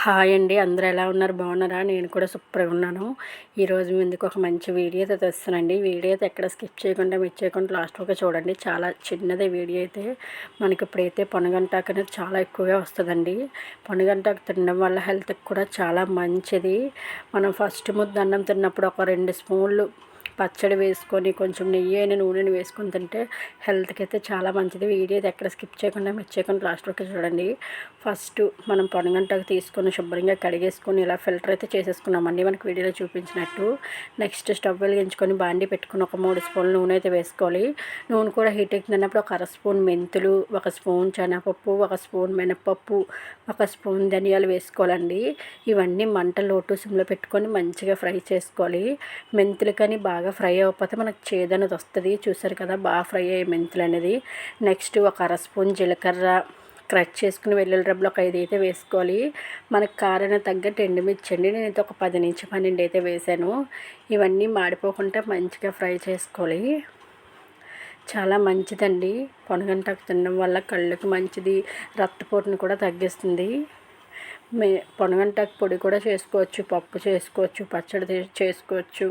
Hi అండి. అందరూ ఎలా ఉన్నారు? బాగున్నారా? నేను కూడా సూపర్గా ఉన్నాను. ఈరోజు ముందుకు ఒక మంచి వీడియో అయితే తెస్తానండి. వీడియో అయితే ఎక్కడ స్కిప్ చేయకుండా మిస్ చేయకుండా లాస్ట్ వరకు చూడండి. చాలా చిన్నదే వీడియో అయితే. మనకి ఇప్పుడైతే పొనగంటాకు అనేది చాలా ఎక్కువగా వస్తుందండి. పొనగంటాకు తినడం వల్ల హెల్త్కి కూడా చాలా మంచిది. మనం ఫస్ట్ ముద్ద అన్నం తిన్నప్పుడు ఒక రెండు స్పూన్లు పచ్చడి వేసుకొని కొంచెం నెయ్యి అయిన నూనెని వేసుకొని తింటే హెల్త్కి అయితే చాలా మంచిది. వీడియో అయితే ఎక్కడ స్కిప్ చేయకుండా మిస్ చేయకుండా లాస్ట్ వరకు చూడండి. ఫస్ట్ మనం పొనగంటకు తీసుకొని శుభ్రంగా కడిగేసుకొని ఇలా ఫిల్టర్ అయితే చేసేసుకున్నామండి. మనకు వీడియోలో చూపించినట్టు. నెక్స్ట్ స్టవ్ వెలిగించుకొని బాండి పెట్టుకుని ఒక మూడు స్పూన్లు నూనె అయితే వేసుకోవాలి. నూనె కూడా హీట్ ఎక్కుతున్నప్పుడు ఒక అర స్పూన్ మెంతులు ఒక స్పూన్ శనగపప్పు ఒక స్పూన్ మినపప్పు ఒక స్పూన్ ధనియాలు వేసుకోవాలండి. ఇవన్నీ మంట లోటు సిమ్లో పెట్టుకొని మంచిగా ఫ్రై చేసుకోవాలి. మెంతులు కానీ బాగా బాగా ఫ్రై అవ్వకపోతే మనకు చేదనేది వస్తుంది. చూసారు కదా బాగా ఫ్రై అయ్యే మెంతులు అనేది. నెక్స్ట్ ఒక అర స్పూన్ జీలకర్ర క్రష్ చేసుకుని వెల్లుల్లి రబ్బలు ఒక ఐదు అయితే వేసుకోవాలి. మనకు కారానికి తగ్గట్టు ఎండుమిర్చి అండి. నేనైతే ఒక పది నుంచి పన్నెండు అయితే వేసాను. ఇవన్నీ మాడిపోకుండా మంచిగా ఫ్రై చేసుకోవాలి. చాలా మంచిదండి. పొనగంటాకు తినడం వల్ల కళ్ళకు మంచిది. రక్తపోటును కూడా తగ్గిస్తుంది. మే పొనగంటాకు పొడి కూడా చేసుకోవచ్చు. పప్పు చేసుకోవచ్చు. పచ్చడి చేసుకోవచ్చు.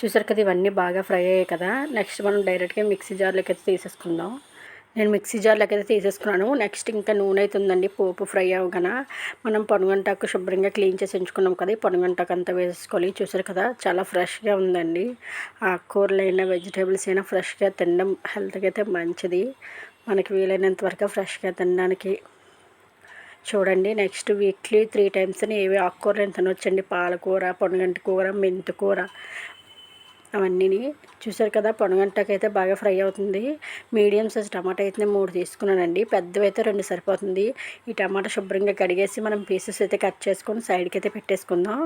చూసారు కదా ఇవన్నీ బాగా ఫ్రై అయ్యాయి కదా. నెక్స్ట్ మనం డైరెక్ట్గా మిక్సీ జార్లోకి అయితే తీసేసుకుందాం. నేను మిక్సీ జార్లోకి అయితే తీసేసుకున్నాను. నెక్స్ట్ ఇంకా నూనె అయితే ఉందండి పోపు ఫ్రై అవ్వగానే. మనం పొనుగంటాకు శుభ్రంగా క్లీన్ చేసి ఉంచుకున్నాం కదా ఈ పొనుగంటాకు అంతా వేసుకోవాలి చూసారు కదా చాలా ఫ్రెష్గా ఉందండి. ఆకుకూరలైనా అయినా వెజిటేబుల్స్ అయినా ఫ్రెష్గా తినడం హెల్త్కి అయితే మంచిది. మనకి వీలైనంత వరకు ఫ్రెష్గా తినడానికి. చూడండి నెక్స్ట్ వీక్లీ త్రీ టైమ్స్ ఏవి ఆకుకూరలు తినొచ్చండి. పాలకూర పొనగంటి కూర మెంతి కూర. అవన్నీ చూసారు కదా పొనగంటకైతే బాగా ఫ్రై అవుతుంది. మీడియం సైజ్ టమాటా అయితే మూడు తీసుకున్నానండి. పెద్దవి అయితే రెండు సరిపోతుంది. ఈ టమాటా శుభ్రంగా కడిగేసి మనం పీసెస్ అయితే కట్ చేసుకొని సైడ్కి అయితే పెట్టేసుకుందాం.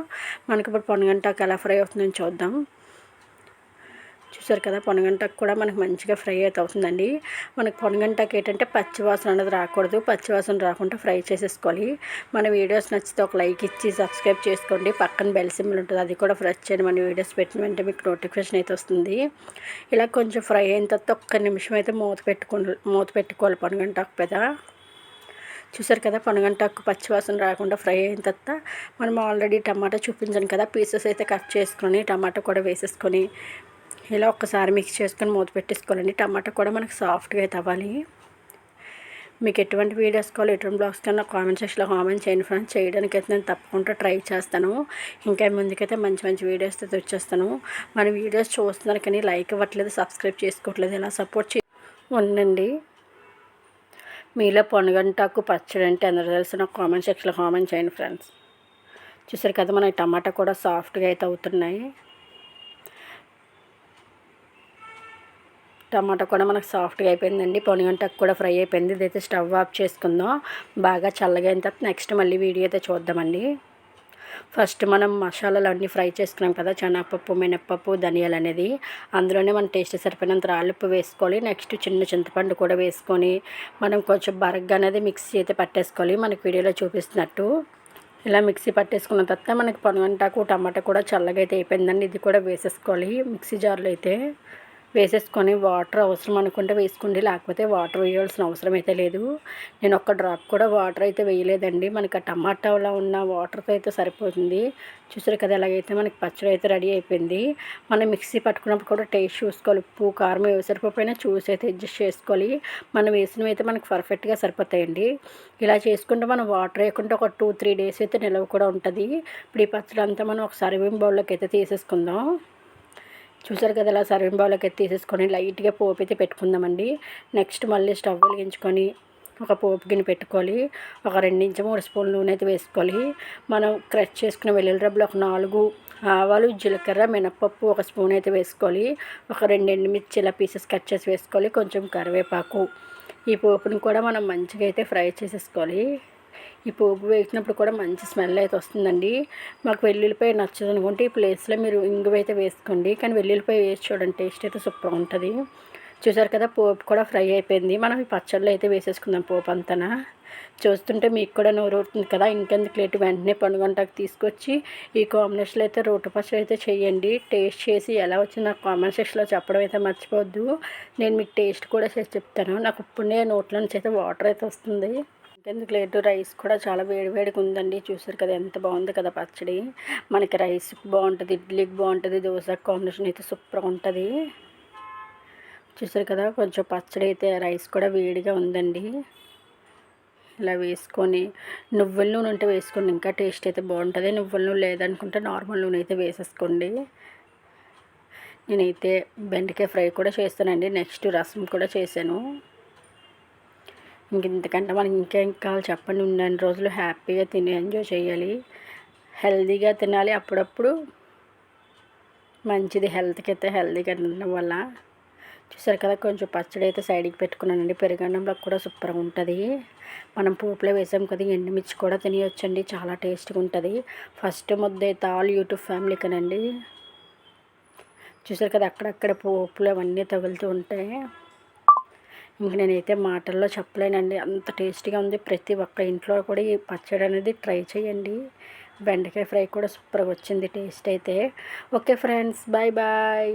మనకి ఇప్పుడు పొనగంటకు ఎలా ఫ్రై అవుతుందని చూద్దాం. చూసారు కదా పొనగంటకు కూడా మనకు మంచిగా ఫ్రై అయితే అవుతుందండి. మనకు పొనగంటకు ఏంటంటే పచ్చివాసన అనేది రాకూడదు. పచ్చివాసన రాకుండా ఫ్రై చేసేసుకోవాలి. మన వీడియోస్ నచ్చితే ఒక లైక్ ఇచ్చి సబ్స్క్రైబ్ చేసుకోండి. పక్కన బెల్ సింబల్ ఉంటుంది అది కూడా ఫ్రెష్ చేయండి. మన వీడియోస్ పెట్టిన వెంటనే మీకు నోటిఫికేషన్ అయితే వస్తుంది. ఇలా కొంచెం ఫ్రై అయిన తర్వాత ఒక్క నిమిషం అయితే మూత పెట్టుకో మూత పెట్టుకోవాలి పొనగంటాకు పెద్ద. చూసారు కదా పొనగంటాకు పచ్చివాసన రాకుండా ఫ్రై అయిన తర్వాత మనం ఆల్రెడీ టమాటా చూపించాను కదా పీసెస్ అయితే కట్ చేసుకొని టమాటా కూడా వేసేసుకొని ఇలా ఒక్కసారి మిక్స్ చేసుకొని మూత పెట్టేసుకోవాలండి. టమాటా కూడా మనకు సాఫ్ట్గా అయితే అవ్వాలి. మీకు ఎటువంటి వీడియోస్ కావాలి ఎటువంటి బ్లాగ్స్ కన్నా కామెంట్ సెక్షన్లో కామెంట్ చేయండి ఫ్రెండ్స్. చేయడానికి అయితే నేను తప్పకుండా ట్రై చేస్తాను. ఇంకా ముందుకైతే మంచి మంచి వీడియోస్ అయితే వచ్చేస్తాను. మన వీడియోస్ చూస్తున్నారు కానీ లైక్ ఇవ్వట్లేదు సబ్స్క్రైబ్ చేసుకోవట్లేదు ఇలా సపోర్ట్ చే ఉండండి. మీలో పొనగంటాకు పచ్చడి అంటే అందరూ తెలిసి నాకు కామెంట్ సెక్షన్లో కామెంట్ చేయండి ఫ్రెండ్స్. చూసారు కదా మన టమాటా కూడా సాఫ్ట్గా అయితే అవుతున్నాయి. టమాటా కూడా మనకు సాఫ్ట్గా అయిపోయిందండి. పొనిగంటకు కూడా ఫ్రై అయిపోయింది. ఇదైతే స్టవ్ ఆఫ్ చేసుకుందాం. బాగా చల్లగా అయిన తర్వాత నెక్స్ట్ మళ్ళీ వీడియో అయితే చూద్దామండి. ఫస్ట్ మనం మసాలాలు అన్నీ ఫ్రై చేసుకున్నాం కదా శనగపప్పు మినప్పప్పు ధనియాలు అనేది. అందులోనే మనం టేస్ట్ సరిపోయినంత రాళ్ళుప్పు వేసుకోవాలి. నెక్స్ట్ చిన్న చింతపండు కూడా వేసుకొని మనం కొంచెం బరగ్గా అనేది మిక్సీ అయితే పట్టేసుకోవాలి. మనకి వీడియోలో చూపిస్తున్నట్టు. ఇలా మిక్సీ పట్టేసుకున్న తర్వాత మనకి పొనగంటాకు టమాటా కూడా చల్లగా అయితే అయిపోయిందండి. ఇది కూడా వేసేసుకోవాలి మిక్సీ జార్లో అయితే. వేసేసుకొని వాటర్ అవసరం అనుకుంటే వేసుకోండి లేకపోతే వాటర్ వేయాల్సిన అవసరం అయితే లేదు. నేను ఒక్క డ్రాప్ కూడా వాటర్ అయితే వేయలేదండి. మనకి ఆ టమాటాలో ఉన్న వాటర్తో అయితే సరిపోతుంది. చూసారు కదా ఎలాగైతే మనకి పచ్చడి అయితే రెడీ అయిపోయింది. మనం మిక్సీ పట్టుకున్నప్పుడు కూడా టేస్ట్ చూసుకోవాలి. ఉప్పు కారం సరిపోయినా చూసి అయితే అడ్జస్ట్ చేసుకోవాలి. మనం వేసినవి అయితే మనకి పర్ఫెక్ట్గా సరిపోతాయండి. ఇలా చేసుకుంటే మనం వాటర్ వేయకుండా ఒక టూ త్రీ డేస్ అయితే నిలవ కూడా ఉంటుంది. ఇప్పుడు ఈ పచ్చడి అంతా మనం ఒక సర్వింగ్ బౌల్లోకి అయితే తీసేసుకుందాం. చూసారు కదా అలా సర్వింగ్ బౌల్లోకి అయితే తీసేసుకొని లైట్గా పోపు అయితే పెట్టుకుందామండి. నెక్స్ట్ మళ్ళీ స్టవ్ వెలిగించుకొని ఒక పోపు గిన్నె పెట్టుకోవాలి. ఒక రెండు నుంచి మూడు స్పూన్ నూనె అయితే వేసుకోవాలి. మనం క్రష్ చేసుకున్న వెల్లుల్లి రబ్బలు ఒక నాలుగు ఆవాలు జీలకర్ర మినప్పప్పు ఒక స్పూన్ అయితే వేసుకోవాలి. ఒక రెండు ఎండుమిర్చి ఇలా పీసెస్ కట్ చేసి వేసుకోవాలి. కొంచెం కరివేపాకు. ఈ పోపుని కూడా మనం మంచిగా అయితే ఫ్రై చేసేసుకోవాలి. ఈ పోపు వేసినప్పుడు కూడా మంచి స్మెల్ అయితే వస్తుందండి. మాకు వెల్లుల్లిపాయ నచ్చదు అనుకుంటే ఈ ప్లేస్లో మీరు ఇంగువ అయితే వేసుకోండి. కానీ వెల్లుల్లిపాయ వేసి చూడండి టేస్ట్ అయితే సూపర్ ఉంటుంది. చూసారు కదా పోపు కూడా ఫ్రై అయిపోయింది. మనం ఈ పచ్చళ్ళు అయితే వేసేసుకుందాం పోపు అంతనా? చూస్తుంటే మీకు కూడా నోరు ఊరుతుంది కదా ఇంకెందుకు లేటు? వెంటనే పండుగంటకు తీసుకొచ్చి ఈ కాంబినేషన్లో అయితే రోటి పచ్చడి అయితే చేయండి. టేస్ట్ చేసి ఎలా వచ్చింది నాకు కామెంట్ సెక్షన్లో చెప్పడం అయితే మర్చిపోవద్దు. నేను మీకు టేస్ట్ కూడా చేసి చెప్తాను. నాకు ఇప్పుడే నోట్లో నుంచి అయితే వాటర్ అయితే వస్తుంది. ఎందుకు లేటు రైస్ కూడా చాలా వేడివేడిగా ఉందండి. చూసారు కదా ఎంత బాగుంది కదా పచ్చడి. మనకి రైస్ బాగుంటుంది ఇడ్లీకి బాగుంటుంది దోశ కాంబినేషన్ అయితే సూపర్గా ఉంటుంది. చూసారు కదా కొంచెం పచ్చడి అయితే రైస్ కూడా వేడిగా ఉందండి. ఇలా వేసుకొని నువ్వుల నూనె ఉంటే వేసుకోండి ఇంకా టేస్ట్ అయితే బాగుంటుంది. నువ్వుల నూనె లేదనుకుంటే నార్మల్ నూనె అయితే వేసేసుకోండి. నేనైతే బెండకాయ ఫ్రై కూడా చేస్తానండి. నెక్స్ట్ రసం కూడా చేశాను. ఇంక ఇంతకంటే మనకి ఇంకేం కావాలి చెప్పండి. ఉన్న రోజులు హ్యాపీగా తిని ఎంజాయ్ చేయాలి. హెల్తీగా తినాలి. అప్పుడప్పుడు మంచిది. హెల్త్కి అయితే హెల్తీగా తినడం వల్ల. చూసారు కదా కొంచెం పచ్చడి అయితే సైడ్కి పెట్టుకున్నానండి. పెరుగన్నంలో కూడా సూపర్గా ఉంటుంది. మనం పోపులో వేసాం కదా ఎండుమిర్చి కూడా తినేయొచ్చండి. చాలా టేస్ట్గా ఉంటుంది. ఫస్ట్ ముద్ద అయితే ఆల్ యూట్యూబ్ ఫ్యామిలీకేనండి చూసారు కదా అక్కడక్కడ పోపులు అవన్నీ తగులుతూ ఉంటాయి. ఇంక నేనైతే మాటల్లో చెప్పలేనండి. అంత టేస్టీగా ఉంది. ప్రతి ఒక్క ఇంట్లో కూడా ఈ పచ్చడి అనేది ట్రై చేయండి. బెండకాయ ఫ్రై కూడా సూపర్గా వచ్చింది టేస్ట్ అయితే. Okay friends bye bye.